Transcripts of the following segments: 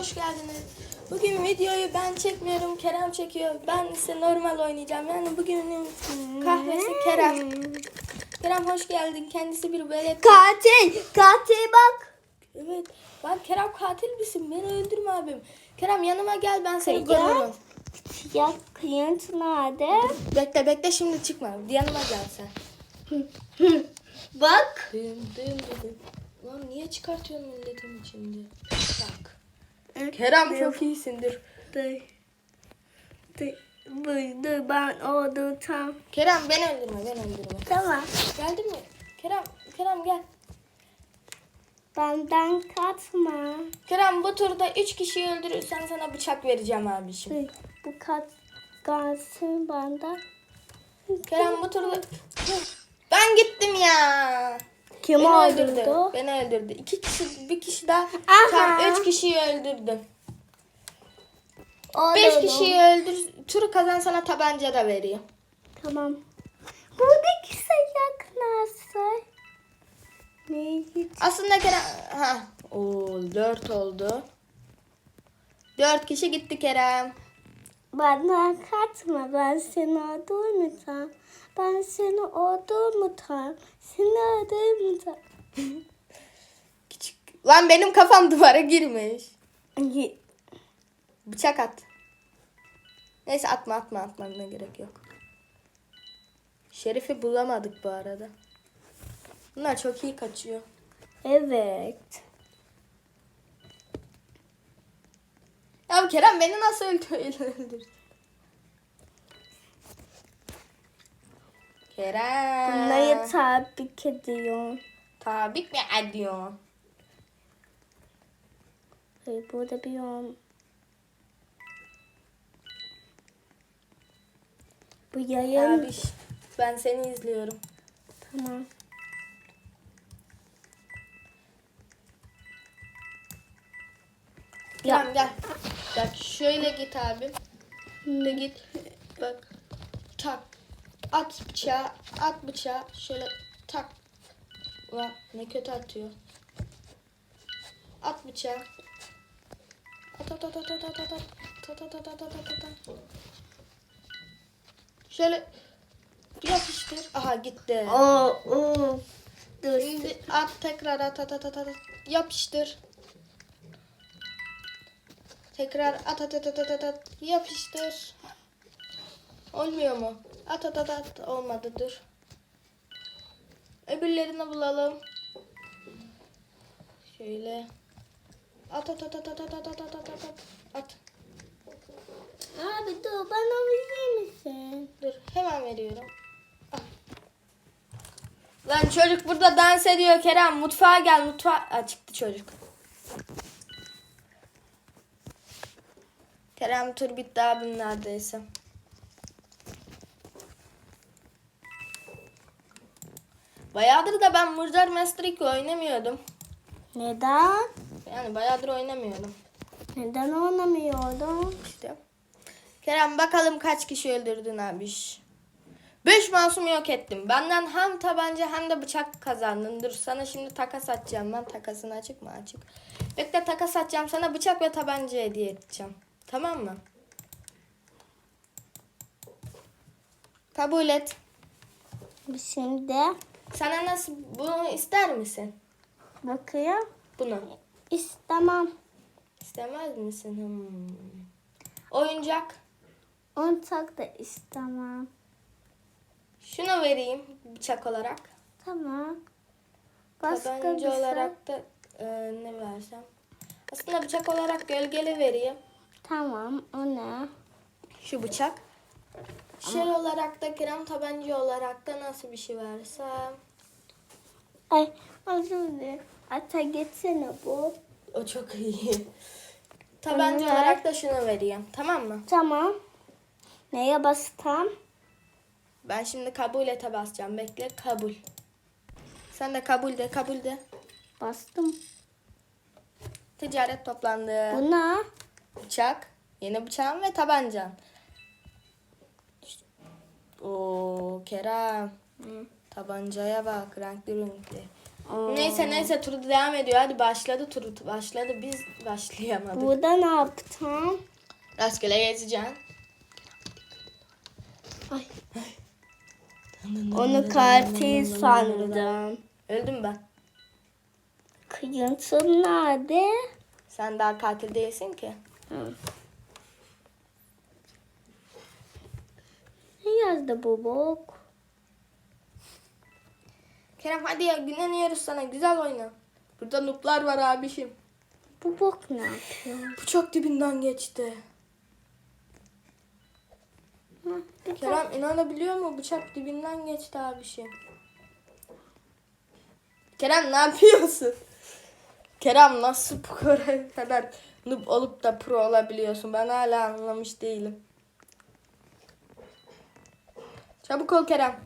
hoş geldiniz. Bugün videoyu ben çekmiyorum, Kerem çekiyor. Ben ise normal oynayacağım. Yani bugünün kahvesi Kerem. Kerem hoş geldin. Kendisi bir velet. Katil, katil bak. Evet. Lan Kerem katil misin? Beni öldürme abim. Kerem yanıma gel ben seni korurum. Ya kıyınt nerede? Bekle bekle şimdi çıkma. Yanıma gel sen. Bak. Dın dın dın. Lan niye çıkartıyorsun milletin içinde? Bak. Kerem çok iyisindir. Dur, dur, dur ben oldum tam. Kerem beni öldürme, beni öldürme. Tamam. Geldin mi? Kerem, Kerem gel. Benden kaçma. Kerem bu turda 3 kişiyi öldürürsen sana bıçak vereceğim abiciğim. Bu kaç kalsın benden. Kerem bu turda... Ben gittim ya. Kim Beni öldürdü. öldürdü? Beni öldürdü. İki kişi, bir kişi daha. Aha. Tam üç kişiyi öldürdüm. O Beş kişiyi öldür. Turu kazan sana tabanca da veriyor. Tamam. Buradaki sayak nasıl? Ne hiç? Aslında Kerem... Ha. Oo, dört oldu. Dört kişi gitti Kerem. Bana kaçma ben seni tam. Ben seni olduğumu tam. Seni tam. Küçük. Lan benim kafam duvara girmiş. Bıçak at. Neyse atma atma atmana gerek yok. Şerif'i bulamadık bu arada. Bunlar çok iyi kaçıyor. Evet. Ya Kerem beni nasıl öldü- öldürdü? Kerem. Bunları tebrik ediyorum. Tabik mi ediyor? Hey, burada bir yol. Bu yayın. Abi ben seni izliyorum. Tamam. Kerem gel. Bak şöyle git abi. Şöyle git. Bak. Tak. At bıçağı. At bıçağı. Şöyle tak. Ulan ne kötü atıyor. At bıçağı. At at at at at at at at. At at at at at at at. Şöyle yapıştır. Aha gitti. Oo, oo. Dur. Şimdi at tekrar at at at at at. Yapıştır. Tekrar at at at at at, at. Yapıştır. Olmuyor mu? At at at at. Olmadı dur. Öbürlerini bulalım. Şöyle. At at at at at at at at at at at. At. Abi dur bana verir misin? Dur hemen veriyorum. Al. Lan çocuk burada dans ediyor Kerem. Mutfağa gel mutfağa. Aa, çıktı çocuk. Kerem tur bitti abim neredeyse. Bayağıdır da ben Murder Master 2 oynamıyordum. Neden? Yani bayağıdır oynamıyordum. Neden oynamıyordum? İşte. Kerem bakalım kaç kişi öldürdün abiş. Beş masumu yok ettim. Benden hem tabanca hem de bıçak kazandın. Dur sana şimdi takas atacağım ben. Takasın açık mı? Açık. Bekle takas atacağım. Sana bıçak ve tabanca hediye edeceğim. Tamam mı? Kabul et. Şimdi Sana nasıl bunu ister misin? bakayım. Bunu. İstemem. İstemez misin? Hmm. Oyuncak. Oyuncak da istemem. Şunu vereyim bıçak olarak. Tamam. Başka bir Tabanca şey. olarak da e, ne versem? Aslında bıçak olarak gölgeli vereyim. Tamam o ne? Şu bıçak. Şey olarak da krem tabanca olarak da nasıl bir şey versem? Ay özür dilerim. Ata geçsene bu. O çok iyi. tabanca Evet. olarak da şunu vereyim. Tamam mı? Tamam. Neye bastım? Ben şimdi kabul ete basacağım. Bekle kabul. Sen de kabul de kabul de. Bastım. Ticaret toplandı. Bu ne? Bıçak. Yeni bıçağım ve tabancan. Oo Kerem. Tabancaya bak renkli renkli. Aa. Neyse neyse tur devam ediyor. Hadi başladı tur başladı. Biz başlayamadık. Burada ne yaptım? Rastgele gezeceksin. Ay. Onu katil sandım. Öldüm ben. Kıyıntım nerede? Sen daha katil değilsin ki. Hı. Yazdı bu bok? Kerem hadi ya güveniyoruz sana. Güzel oyna. Burada nuplar var abişim. Bu bok ne yapıyor? Bu çok dibinden geçti. Hı, Kerem inanabiliyor mu? Bıçak dibinden geçti abişim. Kerem ne yapıyorsun? Kerem nasıl bu kadar noob olup da pro olabiliyorsun? Ben hala anlamış değilim. Çabuk ol Kerem.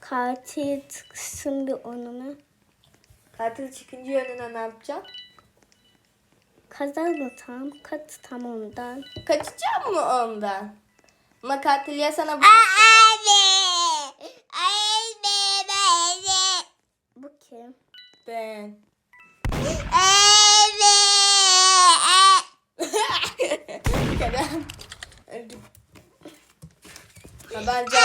Katil tıksın bir onunu. Katil çıkınca önüne ne yapacaksın? Kazan mı tam? Ondan. Kaçacak mı ondan? Ama katil ya sana bu Bu kim? Ben. Kerem. Öldüm. Tabanca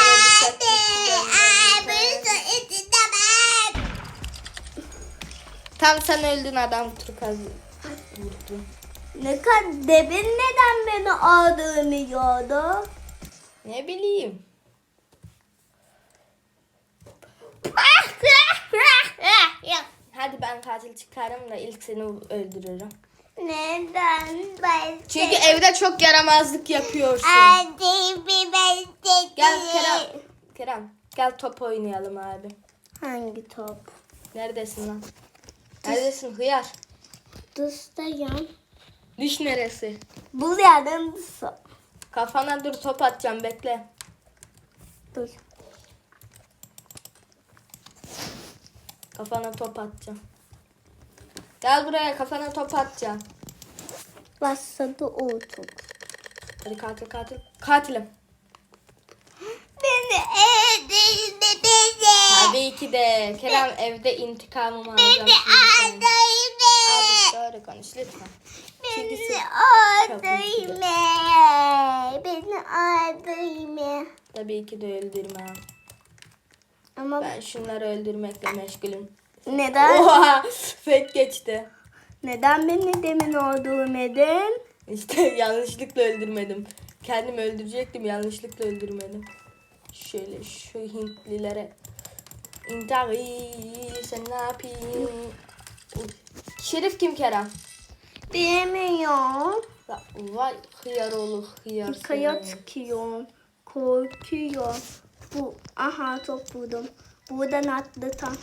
ve bıçak Tam sen öldün adam turkaz vurdu. Ne kadar debin neden beni aldırmıyordu? Ne bileyim. Hadi ben katil çıkarım da ilk seni öldürürüm. Neden ben Çünkü evde çok yaramazlık yapıyorsun. Gel Kerem. Kerem gel top oynayalım abi. Hangi top? Neredesin lan? Neredesin hıyar? Dıştayım. Diş neresi? Bu yerden dışa. Kafana dur top atacağım bekle. Dur. Kafana top atacağım. Gel buraya kafana top atacağım. Başladı o top. Hadi katil katil. Katilim. Beni beni. Tabii ki de. Kerem evde intikamımı alacağım. şimdi senin. Abi doğru konuş lütfen. Beni öldürme. Beni öldürme. tabii ki de öldürmem. Ama Ben şunları öldürmekle meşgulüm. neden? Oha! Fake geçti. Neden beni demin öldürmedin? İşte yanlışlıkla öldürmedim. Kendimi öldürecektim yanlışlıkla öldürmedim. Şöyle şu Hintlilere. İntari sen ne yapayım? Şerif kim Kerem? Bilmiyorum. Va- Vay hıyar oğlu hıyar. Kaya seni. çıkıyor. Korkuyor. Bu aha top buldum. Buradan atlı tam.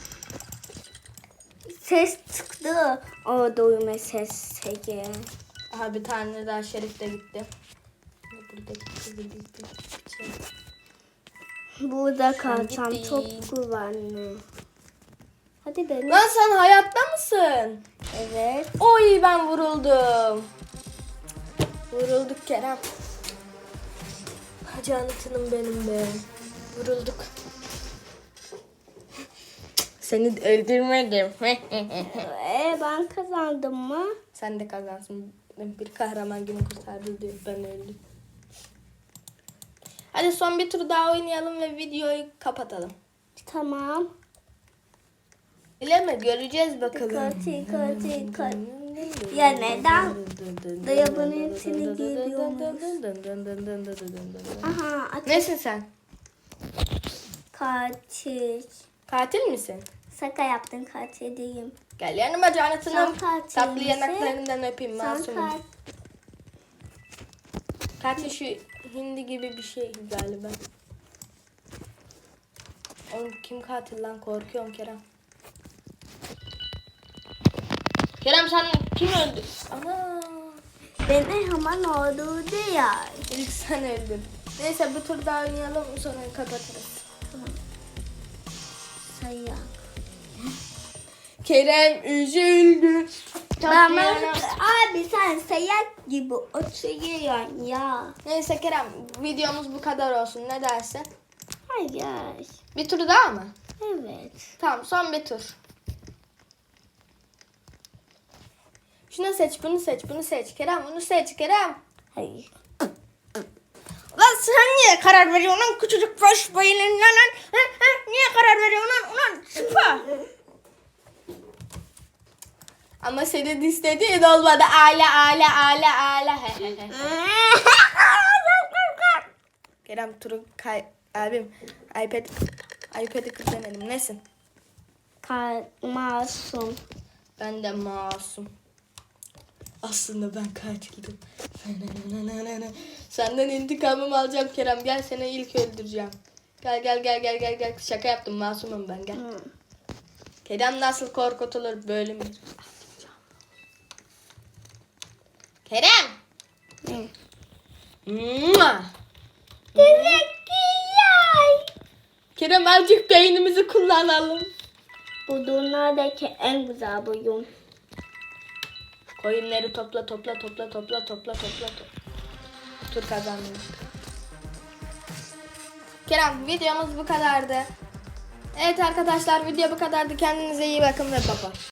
Ses çıktı. O duyma sesi. Aha bir tane daha Şerif de gitti. Buradaki kızı bir bir şey. Burada kalsam gitti. çok güvenli. Hadi dene. Lan sen hayatta mısın? Evet. Oy ben vuruldum. Vurulduk Kerem. Canıtınım benim be. Vurulduk. Seni öldürmedim. Ee, ben kazandım mı? Sen de kazansın. Bir kahraman günü kurtardı diyor. Ben öldüm. Hadi son bir tur daha oynayalım ve videoyu kapatalım. Tamam. Bileme göreceğiz bakalım. Katil katil katil. Ya neden? Dayabının içine giriyormuş. Aha ateş Nesin sen? katil. Katil misin? Şaka yaptın katil değilim. Gel yanıma katil Tatlı yanaklarından öpeyim masumum. katil. Katil şu hindi gibi bir şey galiba. Oğlum kim katil lan korkuyorum Kerem. Kerem sen kim öldü? Ana. Beni hemen öldürdü ya. İlk sen öldün. Neyse bu tur daha oynayalım sonra kapatırız. Sayı. Kerem üzüldü. Çok abi sen sayak gibi oturuyorsun ya. Neyse Kerem videomuz bu kadar olsun ne dersin? Hayır. Bir tur daha mı? Evet. Tamam son bir tur. Şunu seç, bunu seç, bunu seç. Kerem bunu seç, Kerem. Hayır. Lan sen niye karar veriyorsun lan küçücük boş beyinle lan? Ha, ha, niye karar veriyorsun lan? Ulan Ama senin istediğin olmadı. Aile. He, he, he. Kerem turu kay... Abim iPad iPad'i kır demedim. Nesin? Ka masum. Ben de masum. Aslında ben katildim. Senden intikamımı alacağım Kerem. Gel seni ilk öldüreceğim. Gel gel gel gel gel gel. Şaka yaptım masumum ben gel. Hı. Kerem nasıl korkutulur bölüm Kerem. Ne? Teşekkürler. Kerem azıcık beynimizi kullanalım. Bu dünyadaki en güzel bölüm. Koyunları topla topla topla topla topla topla. topla. Tur kazandım. Kerem videomuz bu kadardı. Evet arkadaşlar video bu kadardı. Kendinize iyi bakın ve baba.